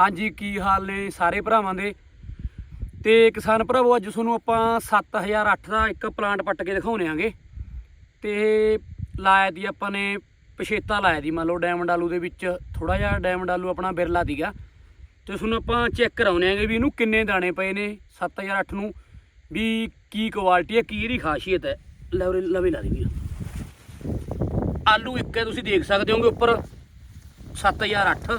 ਹਾਂਜੀ, ਕੀ ਹਾਲ ਨੇ ਸਾਰੇ ਭਰਾਵਾਂ ਦੇ? ਤੇ ਕਿਸਾਨ ਭਰਾਵੋ, ਅੱਜ ਤੁਹਾਨੂੰ ਆਪਾਂ 7008 ਦਾ ਇੱਕ ਪਲਾਂਟ ਪੱਟ ਕੇ ਦਿਖਾਉਣੇ ਆਂਗੇ। ਤੇ ਲਾਇਆ ਦੀ ਆਪਾਂ ਨੇ, ਪਛੇਤਾ ਲਾਇਆ ਦੀ, ਮੰਨ ਲਓ ਡਾਇਮੰਡ ਆਲੂ ਦੇ ਵਿੱਚ ਥੋੜਾ ਜਿਹਾ ਡਾਇਮੰਡ ਆਲੂ ਆਪਣਾ ਬਿਰਲਾ ਦੀਗਾ। ਤੇ ਤੁਹਾਨੂੰ ਆਪਾਂ ਚੈੱਕ ਕਰਾਉਣੇ ਆਂਗੇ ਵੀ ਇਹਨੂੰ ਕਿੰਨੇ ਦਾਣੇ ਪਏ ਨੇ 7008 ਨੂੰ। ਵੀ ਕੀ ਕੁਆਲਿਟੀ ਹੈ, ਕੀ ਇਹਦੀ ਖਾਸੀਅਤ ਹੈ। ਲਵੇ ਲਵੇ ਲਾ ਦੀ ਵੀਰ। ਆਲੂ ਇੱਕ ਹੈ, ਤੁਸੀਂ ਦੇਖ ਸਕਦੇ ਹੋਗੇ ਉੱਪਰ। 7008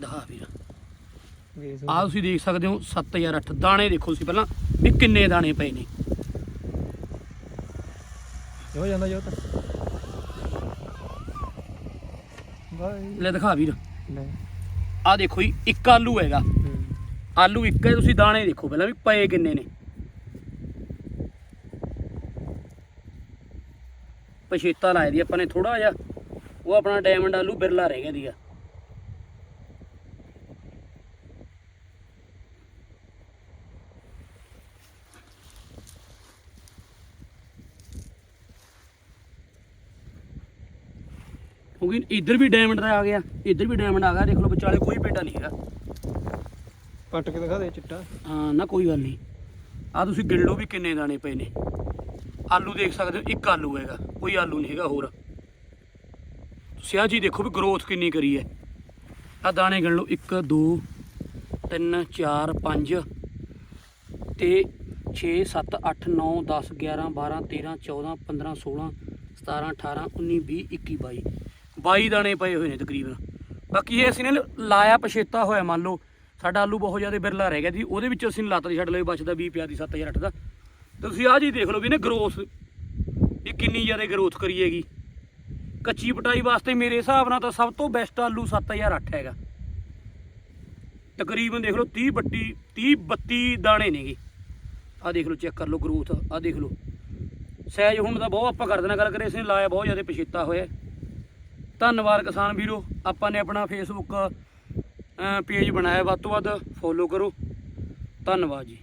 ਦਿਖਾ ਵੀਰ। ਆ ਤੁਸੀਂ ਦੇਖ ਸਕਦੇ ਹੋ 7008 ਦਾਣੇ ਦੇਖੋ ਤੁਸੀਂ ਪਹਿਲਾਂ ਵੀ ਕਿੰਨੇ ਦਾਣੇ ਪਏ ਨੇ। ਹੋ ਜਾਂਦਾ ਜੋ ਤਾਂ ਬਾਈ। ਲੈ ਦਿਖਾ ਵੀਰ। ਆ ਦੇਖੋ ਜੀ ਇੱਕ ਆਲੂ ਹੈਗਾ। ਆਲੂ ਇੱਕ ਹੈ ਤੁਸੀਂ ਦਾਣੇ ਦੇਖੋ ਪਹਿਲਾਂ ਵੀ ਪਏ ਕਿੰਨੇ ਨੇ। ਪਛੇਤਾ ਲਾਇਆ ਦੀ ਆਪਾਂ ਨੇ ਥੋੜਾ ਜਿਹਾ। ਉਹ ਆਪਣਾ ਡਾਇਮੰਡ ਆਲੂ ਬਿਰਲਾ ਰਹਿ ਗਿਆ ਦੀਗਾ ਕਿਉਂਕਿ ਇੱਧਰ ਵੀ ਡਾਇਮੰਡ ਦਾ ਆ ਗਿਆ ਇੱਧਰ ਵੀ ਡਾਇਮੰਡ ਆ ਗਿਆ ਦੇਖ ਲਓ ਵਿਚਾਲੇ ਕੋਈ ਪੇਟਾ ਨਹੀਂ ਹੈਗਾ। ਪੱਟ ਕੇ ਦਿਖਾ ਦੇ ਚਿੱਟਾ। ਹਾਂ ਨਾ ਕੋਈ ਗੱਲ ਨਹੀਂ। ਆ ਤੁਸੀਂ ਗਿਣ ਲਓ ਵੀ ਕਿੰਨੇ ਦਾਣੇ ਪਏ ਨੇ। ਆਲੂ ਦੇਖ ਸਕਦੇ ਹੋ ਇੱਕ ਆਲੂ ਹੈਗਾ ਕੋਈ ਆਲੂ ਨਹੀਂ ਹੈਗਾ ਹੋਰ। ਤੁਸੀਂ ਆਹ ਚੀਜ਼ ਦੇਖੋ ਵੀ ਗਰੋਥ ਕਿੰਨੀ ਕਰੀ ਹੈ। ਆ ਦਾਣੇ ਗਿਣ ਲਓ 1 2 3 4 5 ਤੇ 6 7 8 9 10 11 12 13 14 15 16 17 18 19 20 21 22 22 ਦਾਣੇ ਪਏ ਹੋਏ ਨੇ ਤਕਰੀਬਨ। ਬਾਕੀ ਇਹ ਅਸੀਂ ਨੇ ਲਾਇਆ ਪਛੇਤਾ ਹੋਇਆ, ਮੰਨ ਲਓ ਸਾਡਾ ਆਲੂ ਬਹੁਤ ਜ਼ਿਆਦਾ ਬਿਰਲਾ ਰਹਿ ਗਿਆ ਜੀ ਉਹਦੇ ਵਿੱਚ ਅਸੀਂ ਲਾਤਾ ਦੀ ਛੱਡ ਲਈ ਬਚਦਾ 20 ਪਿਆ ਦੀ 7008 ਦਾ। ਤੇ ਤੁਸੀਂ ਆਹ ਜੀ ਦੇਖ ਲਓ ਵੀ ਨੇ ਗਰੋਥ ਇਹ ਕਿੰਨੀ ਜ਼ਿਆਦਾ ਗਰੋਥ ਕਰੀ ਹੈਗੀ। ਕੱਚੀ ਪਟਾਈ ਵਾਸਤੇ ਮੇਰੇ ਹਿਸਾਬ ਨਾਲ ਤਾਂ ਸਭ ਤੋਂ ਬੈਸਟ ਆਲੂ 7008 ਹੈਗਾ। ਤਕਰੀਬਨ ਦੇਖ ਲਓ 30 ਬੱਤੀ 30 32 ਦਾਣੇ ਨੇਗੇ। ਆਹ ਦੇਖ ਲਓ ਚੈੱਕ ਕਰ ਲਓ ਗਰੋਥ ਆਹ ਦੇਖ ਲਓ। ਸਹਿਜ ਹੁਣ ਤਾਂ ਬਹੁਤ ਆਪਾਂ ਕਰ ਦੇਣਾ, ਗੱਲ ਕਰੇ ਅਸੀਂ ਲਾਇਆ ਬਹੁਤ ਜ਼ਿਆਦਾ ਪਛੇਤਾ ਹੋਇਆ। ਧੰਨਵਾਦ ਕਿਸਾਨ ਵੀਰੋ, ਆਪਾਂ ਨੇ ਆਪਣਾ ਫੇਸਬੁੱਕ ਪੇਜ ਬਣਾਇਆ, ਵੱਧ ਤੋਂ ਵੱਧ ਫੋਲੋ ਕਰੋ। ਧੰਨਵਾਦ ਜੀ।